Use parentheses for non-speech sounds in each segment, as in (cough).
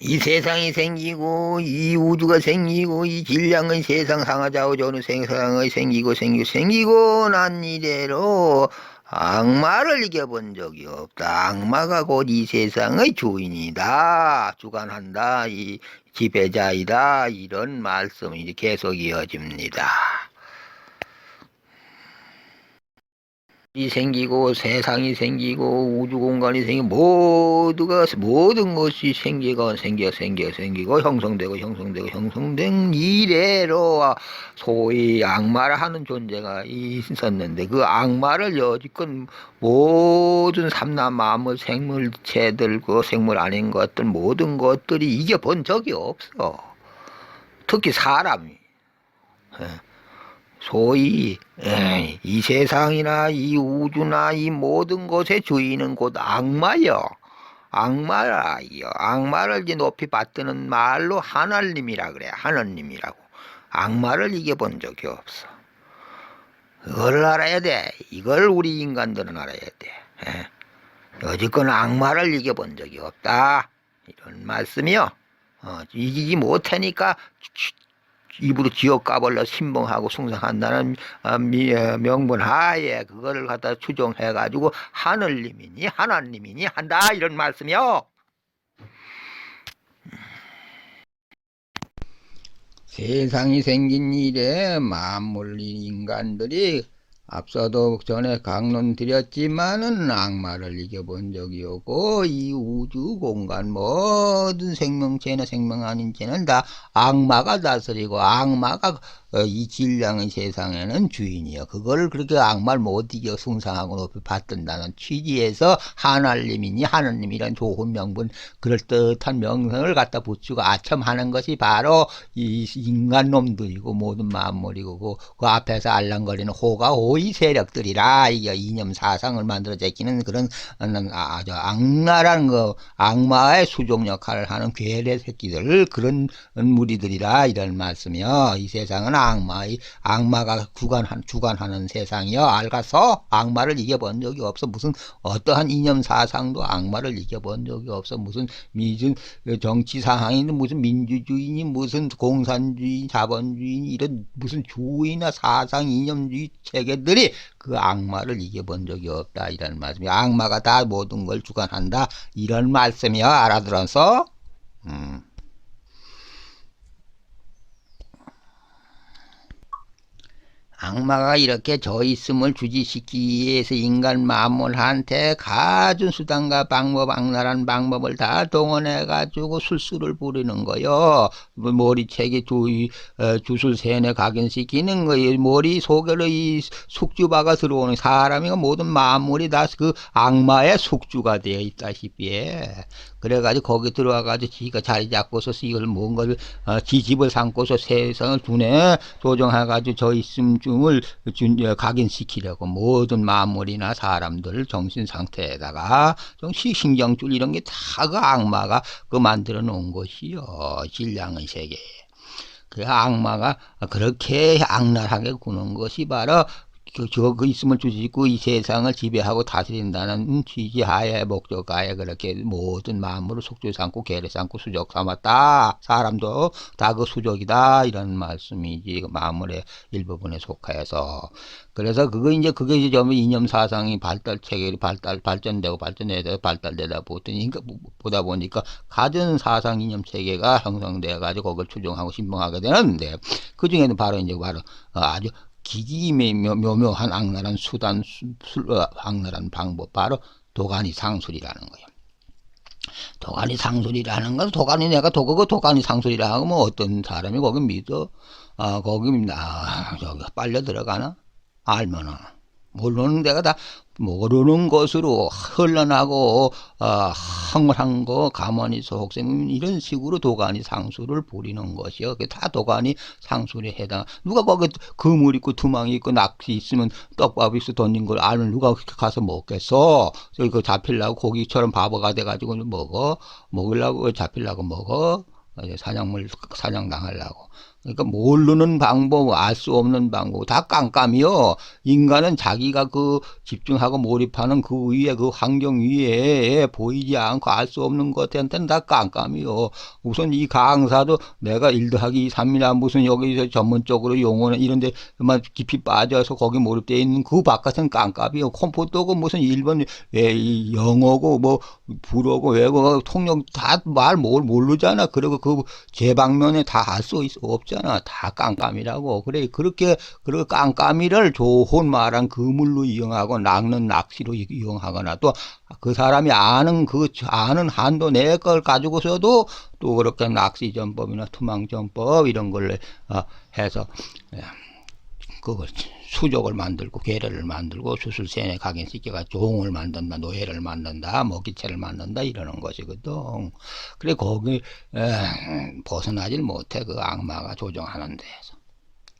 이 세상이 생기고 이 우주가 생기고 이 질량의 세상 상하좌우 저는 세상의 생기고 생기고 생기고 난 이래로 악마를 이겨본 적이 없다. 악마가 곧 이 세상의 주인이다. 주관한다. 이 지배자이다. 이런 말씀이 계속 이어집니다. 이 생기고 세상이 생기고 우주 공간이 생기고 모두가 모든 것이 생기고 생겨 생겨 생기고 형성되고 형성되고 형성된 이래로 소위 악마를 하는 존재가 있었는데 그 악마를 여지껏 모든 삼남 마물 생물체들 그 생물 아닌 것들 모든 것들이 이겨본 적이 없어. 특히 사람이. 예. 소위 에, 이 세상이나 이 우주나 이 모든 것의 주인은 곧 악마요. 악마라요. 악마를 이제 높이 받드는 말로 하나님이라 그래. 하나님이라고. 악마를 이겨본 적이 없어. 그걸 알아야 돼. 이걸 우리 인간들은 알아야 돼. 에. 여지껏 악마를 이겨본 적이 없다. 이런 말씀이요. 어, 이기지 못하니까 입으로 지옥 까벌러 신봉하고 숭상한다는 어, 미- 어, 명분 하에 그거를 갖다 추정해 가지고 하늘님이니 하나님이니 한다 이런 말씀이요. 세상이 생긴 일에 만물 인간들이 앞서도 전에 강론 드렸지만은 악마를 이겨본 적이 없고 이 우주 공간 모든 생명체나 생명 아닌 체는 다 악마가 다스리고 악마가 어, 이 질량의 세상에는 주인이요. 그거를 그렇게 악마를 못 이겨 숭상하고 높이 받든다는 취지에서 하나님이니 하느님이란 좋은 명분 그럴듯한 명성을 갖다 붙이고 아첨하는 것이 바로 이 인간 놈들이고 모든 만물이고 그, 그 앞에서 알랑거리는 호가 호의 세력들이라 이게 이념 사상을 만들어 제끼는 그런 음, 아, 저 악마라는 거 악마의 수종 역할을 하는 괴뢰 새끼들 그런 무리들이라 이런 말씀이요. 이 세상은 악마의 악마가 주관한 주관하는 세상이요. 알가서 악마를 이겨본 적이 없어. 무슨 어떠한 이념 사상도 악마를 이겨본 적이 없어. 무슨 미슨 정치 상황이 무슨 민주주의니 무슨 공산주의 자본주의 이런 무슨 주의나 사상 이념주의 체계들이 그 악마를 이겨본 적이 없다. 이런 말씀이 악마가 다 모든 걸 주관한다. 이런 말씀이요 알아들어서. 음. 악마가 이렇게 저 있음을 주지시키기 위해서 인간 만물한테 가진 수단과 방법, 악랄한 방법을 다 동원해 가지고 술수를 부리는 거요. 뭐 머리책에 주, 어, 주술 세뇌 각인시키는 거예요. 머리 속으로 이 숙주바가 들어오는 사람이 모든 만물이 다 그 악마의 숙주가 되어 있다시피 그래가지고 거기 들어와가지고 지가 자리 잡고서 이걸 뭔가를 어, 지 집을 삼고서 세상을 두뇌 조정해가지고 저 있음 중을 준, 어, 각인시키려고 모든 만물이나 사람들 정신 상태에다가 좀 시- 신경줄 이런 게 다 그 악마가 그 만들어 놓은 것이요 질량의 세계. 그 악마가 그렇게 악랄하게 구는 것이 바로 그, 저, 그 있음을 주시고 이 세상을 지배하고 다스린다는 취지하에 목적하에 그렇게 모든 마음으로 속주 삼고 계례 삼고 수적 삼았다. 사람도 다 그 수적이다. 이런 말씀이지. 그 마음의 일부분에 속하여서. 그래서 그거 이제 그게 이제 좀 이념 사상이 발달 체계로 발달 발전되고 발전되다 발달되다 보니까 보다 보니까 가진 사상 이념 체계가 형성돼 가지고 그걸 추종하고 신봉하게 되는데 그 중에는 바로 이제 바로 어, 아주 기기묘묘한 악랄한 수단, 수, 술, 어, 악랄한 방법, 바로 도가니 상술이라는 거예요. 도가니 상술이라는 건 도가니 내가 도그거 도가니 상술이라 하고 뭐 어떤 사람이 거기 믿어? 아 거기 아 저기 빨려 들어가나? 알면은 모르는 데가 다 모르는 것으로 흘러나고 어, 황홀한 거 가만히 속셈 이런 식으로 도가니 상수를 부리는 것이요. 그게 다 도가니 상술에 해당. 누가 거기 그물 있고 두망이 있고 낚시 있으면 떡밥 있어 던진 걸 알면 누가 가서 먹겠어? 그 잡히려고 고기처럼 바보가 돼가지고 먹어. 먹으려고 잡히려고 먹어. 이제 사냥물 사냥 당하려고. 그러니까 모르는 방법, 알 수 없는 방법, 다 깜깜이요. 인간은 자기가 그 집중하고 몰입하는 그 위에, 그 환경 위에 보이지 않고 알 수 없는 것한테는 다 깜깜이요. 우선 이 강사도 내가 1 더하기 3이나 무슨 여기서 전문적으로 용어는 이런 데 만 깊이 빠져서 거기 몰입되어 있는 그 바깥은 깜깜이요. 컴퓨터고 무슨 일본 영어고 뭐 불어고 외국어 통역 다말뭘 모르잖아. 그리고 그 제 방면에 다 알 수 없 잖아. 다 깜깜이라고. 그래 그렇게 그 깜깜이를 좋은 말한 그물로 이용하고 낚는 낚시로 이- 이용하거나 또 그 사람이 아는 그 아는 한도 내 걸 가지고서도 또 그렇게 낚시 전법이나 투망 전법 이런 걸 어, 해서 예, 그거 수족을 만들고 괴뢰를 만들고 수술세에 각인시켜가 종을 만든다 노예를 만든다 먹이채를 만든다 이러는 것이거든 그래 거기 에, 벗어나질 못해 그 악마가 조종하는 데에서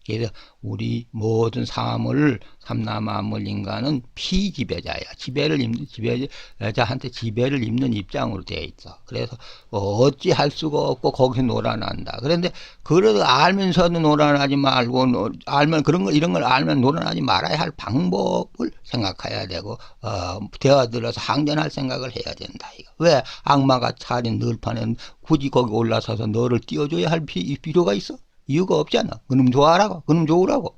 그래서 우리 모든 삶을 삼남만물 인간은 피지배자야. 지배를 입는 지배자한테 지배를 입는 입장으로 되어 있어. 그래서 어찌 할 수가 없고 거기서 놀아난다. 그런데 그래도 알면서도 놀아나지 말고 노- 알면 그런 거 이런 걸 알면 놀아나지 말아야 할 방법을 생각해야 되고 어, 되어들어서 항전할 생각을 해야 된다. 이거. 왜 악마가 차린 늘판에 굳이 거기 올라서서 너를 띄워줘야 할 피- 필요가 있어? 이유가 없잖아. 그놈 좋아하라고, 그놈 좋으라고.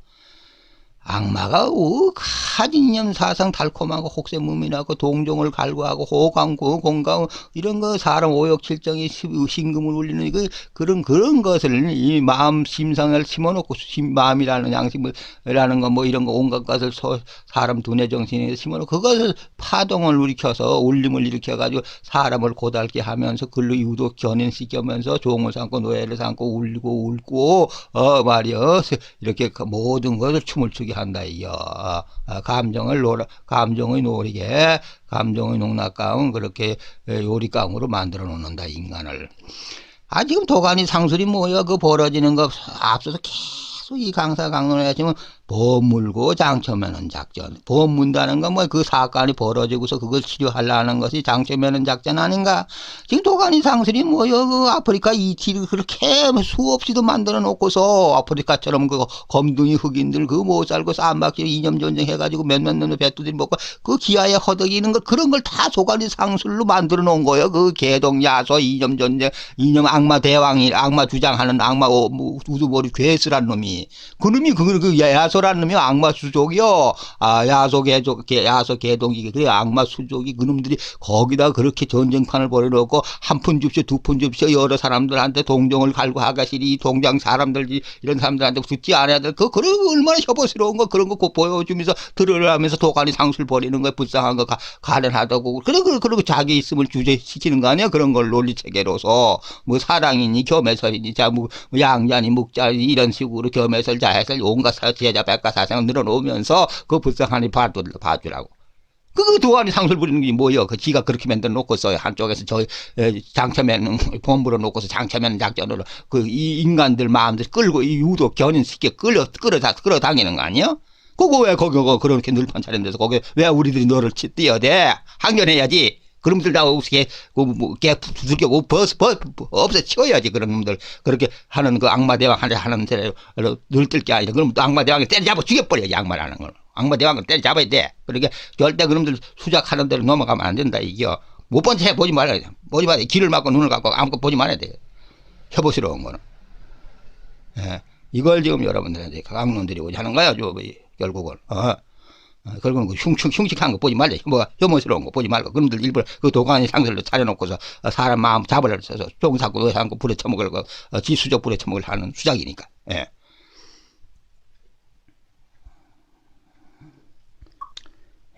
악마가 우 가진념 사상 달콤하고 혹세무민하고 동종을 갈구하고 호강구 공강 이런 거 사람 오욕 칠정이 시- 신금을 울리는 그 그런 그런 것을 이 마음 심상을 심어놓고 심, 마음이라는 양심을라는 거 뭐 이런 거 온갖 것을 소, 사람 두뇌 정신에 심어놓고 그것을 파동을 일으켜서 울림을 일으켜가지고 사람을 고달게 하면서 글로 유도 견인시키면서 종을 삼고 노예를 삼고 울고 울고 어 말이여 이렇게 그 모든 것을 춤을 추게 한다 이요. 아, 감정을 놀아 감정의 놀이게 감정의 농락가운 그렇게 에, 요리감으로 만들어 놓는다 인간을. 아 지금 도가니 상술이 뭐야 그 벌어지는 거 앞서서 계속 이 강사 강론에 지금 범물고 장처매는 작전. 범문다는 건 뭐 그 사건이 벌어지고서 그걸 치료하려는 것이 장처매는 작전 아닌가? 지금 도가니 상술이 뭐야 그 아프리카 이티를 그렇게 수없이도 만들어 놓고서 아프리카처럼 그 검둥이 흑인들 그 못 살고 쌈박질 이념 전쟁 해가지고 몇몇 년의 배뚜들이 먹고 그 기아에 허덕이는 걸 그런 걸 다 도가니 상술로 만들어 놓은 거예요. 그 개동 야소 이념 전쟁 이념 악마 대왕이 악마 주장하는 악마 어, 뭐, 우두머리 괴수란 놈이. 그 놈이 그, 그 야소 란 놈이 악마 수족이요. 아 야소 개족 개, 야소 개동이 그래 악마 수족이 그놈들이 거기다 그렇게 전쟁판을 벌여놓고 한 푼 줍쇼 두 푼 줍쇼 여러 사람들한테 동정을 갈고 하가시리 이 동장 사람들 이- 이런 사람들한테 듣지 않아야 될그 그런 거 얼마나 협오스러운 거. 그런 거꼭 보여주면서 들으라면서 도가니 상술 벌이는 거 불쌍한 거 가, 가련하다고. 그래 그래 그리고 자기 있음을 주제시키는 거 아니야? 그런 걸 논리 체계로서. 뭐 사랑이니 겸해설이니 자 뭐 양자니 묵자니 이런 식으로 겸해설 자해설 온갖 사- 제자 백과 사상을 늘어놓으면서 그 불쌍하니 봐주, 봐주라고. 그 도안이 상술 부리는 게 뭐예요? 그 지가 그렇게 만들어 놓고서 한쪽에서 저 에, 장처매는 (laughs) 본부로 놓고서 장처매는 작전으로 그 이 인간들 마음들 끌고 이 유도 견인시켜 끌어 끌어 다 끌어 당기는 거 아니야? 그거 왜 거기 거 그렇게 늘판 차린 데서 거기 왜 우리들이 너를 치 뛰어대 항전해야지. 그놈들 다 어떻게 그뭐개 두들겨 버스 버 없애 치워야지 그런 놈들. 그렇게 하는 그 악마 대왕 하는 대로 늘뜰 게 아니라 그럼 또 악마 대왕이 때려잡아 죽여버려야지 악마라는 걸. 악마 대왕을 때려잡아야 돼. 그러니까 절대 그놈들 수작하는 대로 넘어가면 안 된다 이겨. 못 본 채 보지 말아야 돼. 보지 말아야 돼. 길을 막고 눈을 감고 아무것도 보지 말아야 돼. 협오스러운 거는. 예. 이걸 지금 여러분들한테 강론들이 오지 하는 거야 저 결국은. 어. 어, 그리고 그 흉측, 흉측한 거 보지 말자. 뭐, 혐오스러운 거 보지 말고. 그놈들 일부러 그 도가니 상들로 차려놓고서 어, 사람 마음 쫑 잡고 노예 한거 불에 처먹을 거, 어, 지수적 불에 처먹을 하는 수작이니까. 예.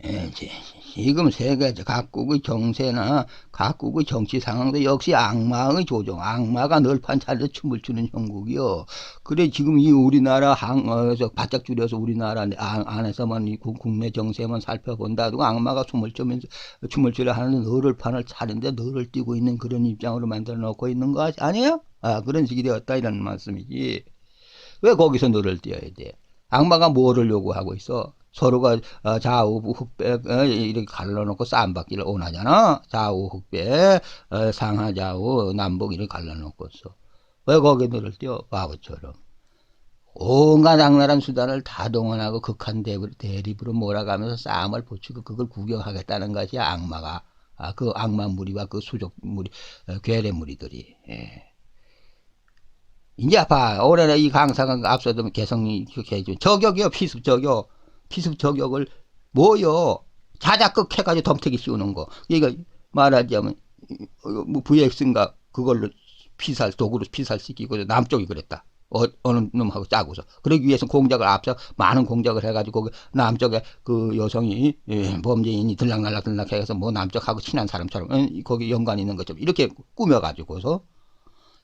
예, 이제 지금 세계 각국의 정세나 각국의 정치 상황도 역시 악마의 조종, 악마가 널판 차려 춤을 추는 형국이요. 그래 지금 이 우리나라 항어에서 바짝 줄여서 우리나라 안- 안에서만 이 국- 국내 정세만 살펴본다 도 악마가 춤을 추면서 춤을 추려 하는 너를 판을 차는데 너를 띄고 있는 그런 입장으로 만들어 놓고 있는 거 아니에요? 아 그런 식이 되었다 이런 말씀이지. 왜 거기서 너를 띄어야 돼? 악마가 뭐를 요구하고 있어? 서로가 어, 좌우 흑백 어, 이렇게 갈라놓고 쌈박기를 원하잖아. 좌우 흑백 어, 상하 좌우 남북 이렇게 갈라놓고서 왜 거기 너를 띄어 바보처럼? 온갖 악랄한 수단을 다 동원하고 극한 대- 대립으로 몰아가면서 싸움을 붙이고 그걸 구경하겠다는 것이 악마가 아, 그 악마 무리와 그 수족 무리 어, 괴뢰 무리들이 예. 이제 봐 올해는 이 강사가 앞서도 개성이 그렇게 해줘 저격이요 피습 저격 피습 저격을 뭐요? 자작극 해가지고 덤태기 씌우는 거. 이거 말하자면 어, 뭐 VX인가 그걸로 피살 도구로 피살시키고 남쪽이 그랬다. 어, 어느 놈하고 짜고서. 그러기 위해서 공작을 앞서 많은 공작을 해가지고 거기 남쪽에 그 여성이 예, 범죄인이 들락날락 들락해서 뭐 남쪽하고 친한 사람처럼 어, 거기 연관 있는 것처럼 이렇게 꾸며가지고서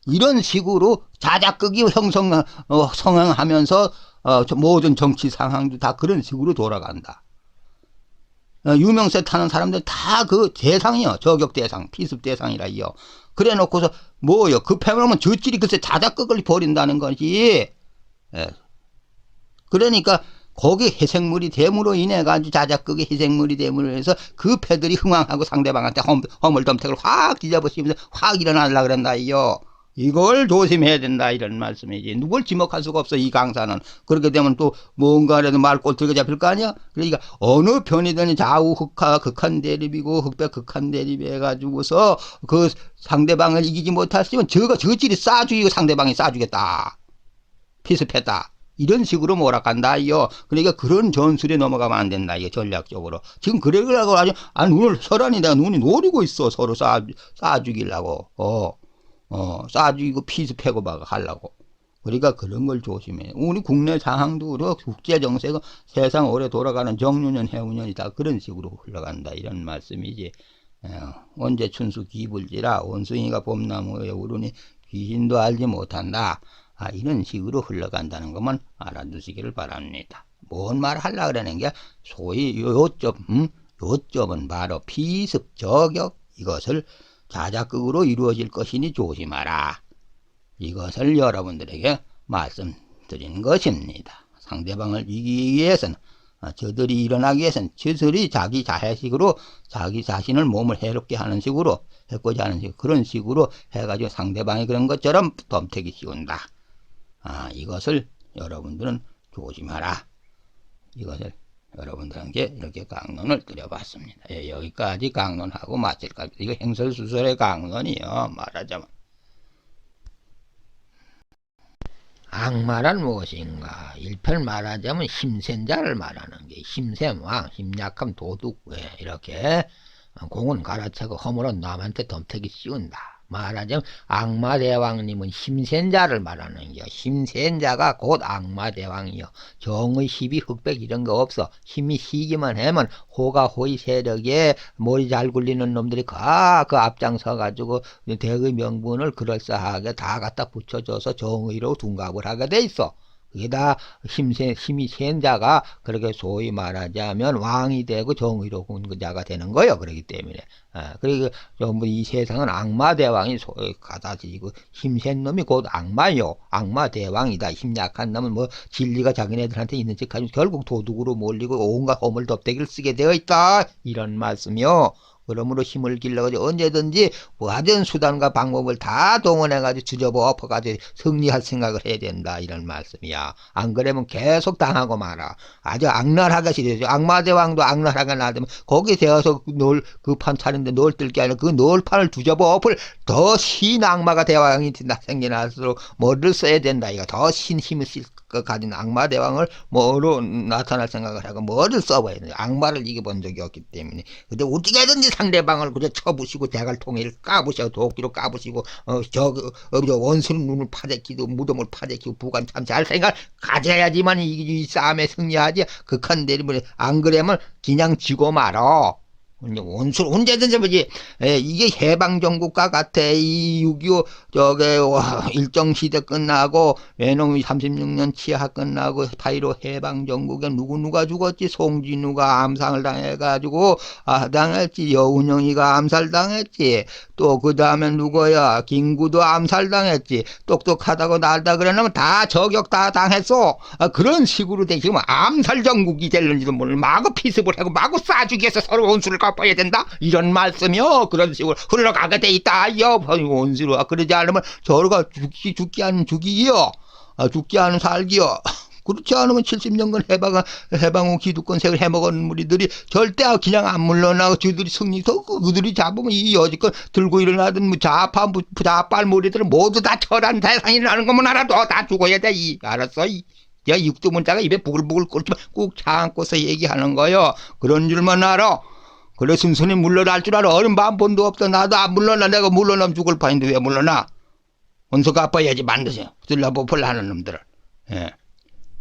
이런 식으로 자작극이 형성 어, 성행하면서 어, 저 모든 정치 상황도 다 그런 식으로 돌아간다. 어, 유명세 타는 사람들 다 그 대상이요. 저격 대상, 피습 대상이라요. 그래 놓고서 뭐요? 급해하면 저질이 글쎄 자작극을 벌인다는 거지. 예. 그러니까 거기 희생물이 됨으로 인해 가지고 자작극의 희생물이 됨으로 해서 그 패들이 흥황하고 상대방한테 허물, 허물덤택을 확 뒤져버리면서 확 일어나려 그런다요. 이걸 조심해야 된다 이런 말씀이지 누굴 지목할 수가 없어 이 강사는 그렇게 되면 또 뭔가라도 말꼬 들고 잡힐 거 아니야 그러니까 어느 편이든 좌우 흑하 극한 대립이고 흑백 극한 대립 해가지고서 그 상대방을 이기지 못했으면 저거 저질이 싸주기고 상대방이 싸주겠다 피습했다 이런 식으로 몰아간다요. 그러니까 그런 전술에 넘어가면 안 된다. 이게 전략적으로. 지금 그래가지고 아주 아 눈을 혈안이 내가 눈이 노리고 있어. 서로 싸, 싸 죽이려고. 어. 어, 싸 죽이고 피습하고 막 하려고. 그러니까 그런 걸 조심해. 우리 국내 상황도 그렇고 국제 정세가 세상 오래 돌아가는 정유년 해운년이 다 그런 식으로 흘러간다. 이런 말씀이지. 어, 언제 춘수 기불지라 원숭이가 봄나무에 오르니 귀신도 알지 못한다. 아, 이런 식으로 흘러간다는 것만 알아두시기를 바랍니다. 뭔 말 하려 그러는 게 소위 요점, 음? 요점은 바로 피습 저격 이것을 자작극으로 이루어질 것이니 조심하라. 이것을 여러분들에게 말씀드리는 것입니다. 상대방을 이기기 위해서는 아, 저들이 일어나기 위해서는 저들이 자기 자해식으로 자기 자신을 몸을 해롭게 하는 식으로 해코지 하는 식 그런 식으로 해가지고 상대방이 그런 것처럼 덤태기 씌운다. 아, 이것을 여러분들은 조심하라. 이것을 여러분들에게 이렇게 강론을 드려봤습니다. 예, 여기까지 강론하고 마칠까. 이거 행설수설의 강론이요. 말하자면. 악마란 무엇인가? 일편 말하자면 힘센 자를 말하는 게 힘센 왕, 힘약함 도둑 예, 이렇게 공은 갈아차고 허물은 남한테 덤태기 씌운다. 말하자면 악마 대왕님은 힘센 자를 말하는 겨. 힘센 자가 곧 악마 대왕이요. 정의 희비 흑백 이런 거 없어. 힘이 희기만 하면 호가 호의 세력에 머리 잘 굴리는 놈들이 다그 앞장서 가지고 대의 명분을 그럴싸하게 다 갖다 붙여줘서 정의로 둔갑을 하게 돼 있어. 그게 다 힘세, 힘이 센 자가 그렇게 소위 말하자면 왕이 되고 정의로운 그 자가 되는 거예요. 그렇기 때문에. 아, 그리고 전부 이 세상은 악마 대왕이 소위 가다지고 힘센 놈이 곧 악마요. 악마 대왕이다. 힘 약한 놈은 뭐 진리가 자기네들한테 있는 척 가지고 결국 도둑으로 몰리고 온갖 허물 덮대기를 쓰게 되어 있다. 이런 말씀이요. 그러므로 힘을 길러가지고 언제든지 뭐하든 수단과 방법을 다 동원해가지고 주저보 엎어가지고 승리할 생각을 해야 된다 이런 말씀이야. 안 그러면 계속 당하고 말아. 아주 악랄하게 시려죠. 악마대왕도 악랄하게 나되면 거기 되어서 놀 그 판 차는데 놀 뜰게 아니라 그 놀판을 두저보 엎을 더 신 악마가 대왕이 생겨날수록 뭐를 써야 된다. 이거 더 신 힘을 쓸그 가진 악마 대왕을 뭐로 나타날 생각을 하고 뭐를 써봐야 돼. 악마를 이겨본 적이 없기 때문에. 근데 어떻게든지 상대방을 그저 쳐부시고 대갈 통일 까부시고 도끼로 까부시고 어저 어, 저 원수는 눈을 파대키고 무덤을 파대키고 부관 참잘 생각 가져야지만 이, 이 싸움에 승리하지. 극한 대립을 안 그러면 그냥 지고 말어. 원수 언제든지 뭐지 에, 이게 해방 정국과 같아. 이 6.25 저게 와, 일정 시대 끝나고 외놈이 36년 치하 끝나고 8.15 해방 정국에 누구 누가 죽었지? 송진우가 암상을 당해가지고 아 당했지. 여운영이가 암살당했지. 또 그 다음에 누구야? 김구도 암살당했지. 똑똑하다고 날다 그러면 다 저격 다 당했어. 아, 그런 식으로 돼 지금 암살 정국이 될는지도 모르 마구 피습을 하고 마구 쏴주기 위해서 서로 원수를 갚아야 된다 이런 말씀이요 그런 식으로 흘러가게 돼 있다 여 원수로 그러지 않으면 저러가 죽기 죽기 하는 죽이요 아, 죽지 않으면 살기요. (laughs) 그렇지 않으면 70년간 해방, 해방 후 기득권색을 해먹은 무리들이 절대 그냥 안 물러나고 저들이 승리서 그들이 잡으면 이 여지껏 들고 일어나던 뭐 좌파, 부- 좌빨 무리들은 모두 다 철한 대상이라는 것만 알아도 다 죽어야 돼. 이, 알았어? 이, 야, 육두문자가 입에 부글부글 끓지만 꾹 참고서 얘기하는 거요. 그런 줄만 알아. 그래 순순히 물러날 줄 알아. 어린 반본도 없다. 나도 안 물러나. 내가 물러나면 죽을 판인데 왜 물러나? 원수 갚아야지 만드세요. 들라보풀 하는 놈들을. 예.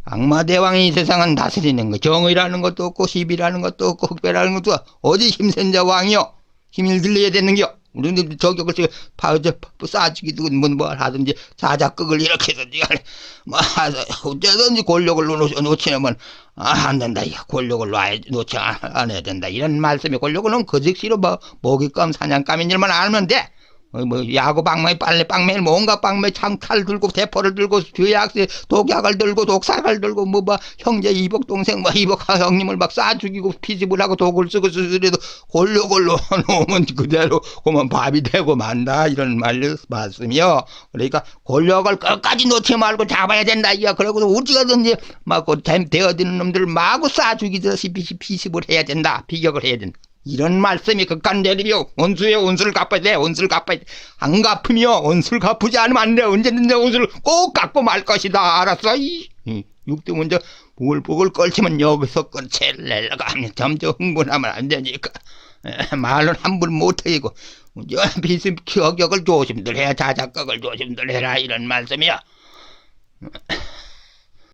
악마 대왕이 이 세상은 다스리는 거. 정의라는 것도 없고 시비라는 것도 없고 흑배라는 것도 어디 힘센 자 왕이요. 힘을 들려야 되는겨. 우리는 저격을 지금 파저 싸주기도 뭐뭘 하든지 사자극을 일으키든지 뭐 하서 어쩌든지 권력을 놓- 놓치면 아, 안 된다. 이 권력을 놔야 놓지 해야 된다. 이런 말씀이 권력은 그 즉시로 뭐 먹잇감 사냥감인 일만 알면 돼. 어, 뭐 야구 방망이 빨래 방망이 뭔가 방망이 창칼 들고 대포를 들고 죄악세 독약을 들고 독삭을 들고 뭐뭐 형제 이복 동생 뭐 이복 형님을 막 쏴 죽이고 피집을 하고 독을 쓰고 쓰더라도 골로 골로 (laughs) 놓으면 그대로 그만 밥이 되고 만다 이런 말 말씀이요. 그러니까 권력을 끝까지 놓지 말고 잡아야 된다 이야. 그러고서 어찌가든지 막그 되어드는 놈들을 마구 쏴 죽이듯이 피- 피습을 해야 된다. 비격을 해야 된다. 이런 말씀이 극간대리며 원수의 원수를 갚아야 돼. 원수를 갚아야 돼안 갚으며 원수를 갚지 않으면 안 돼. 언제든지 원수를 꼭 갚고 말 것이다. 알았어? 이, 이 육두 먼저 보글보글 끓지만 여기서 내려가 하면 점점 흥분하면 안 되니까. 에, 말은 함부로 못하고. 비습 기억을 조심들 해야 자작극을 조심들 해라. 이런 말씀이야